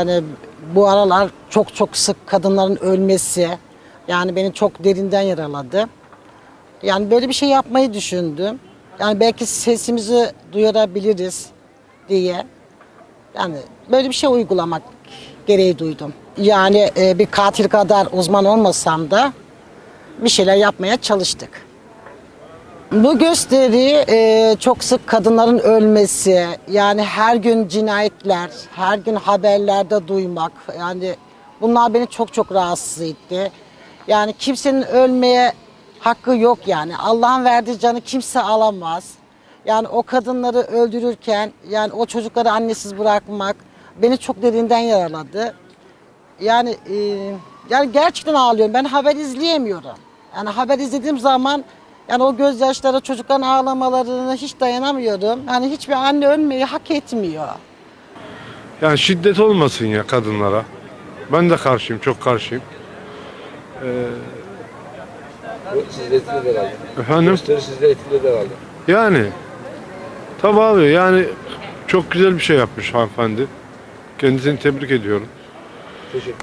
Hani bu aralar çok çok sık kadınların ölmesi yani beni çok derinden yaraladı. Yani böyle bir şey yapmayı düşündüm. Yani belki sesimizi duyurabiliriz diye. Yani böyle bir şey uygulamak gereği duydum. Yani e, bir katil kadar uzman olmasam da bir şeyler yapmaya çalıştık. Bu gösteri e, çok sık kadınların ölmesi, yani her gün cinayetler, her gün haberlerde duymak, yani bunlar beni çok çok rahatsız etti. Yani kimsenin ölmeye hakkı yok yani. Allah'ın verdiği canı kimse alamaz. Yani o kadınları öldürürken, yani o çocukları annesiz bırakmak beni çok derinden yaraladı. Yani e, yani gerçekten ağlıyorum. Ben haber izleyemiyorum. Yani haber izlediğim zaman yani o gözyaşları çocukların ağlamalarına hiç dayanamıyorum. Yani hiçbir anne ölmeyi hak etmiyor. Yani şiddet olmasın ya kadınlara. Ben de karşıyım, çok karşıyım. Bu sizi etkiledi herhalde. Efendim? Gösteri sizi etkiledi herhalde. Yani tabii abi yani çok güzel bir şey yapmış hanımefendi. Kendisini tebrik ediyorum. Teşekkür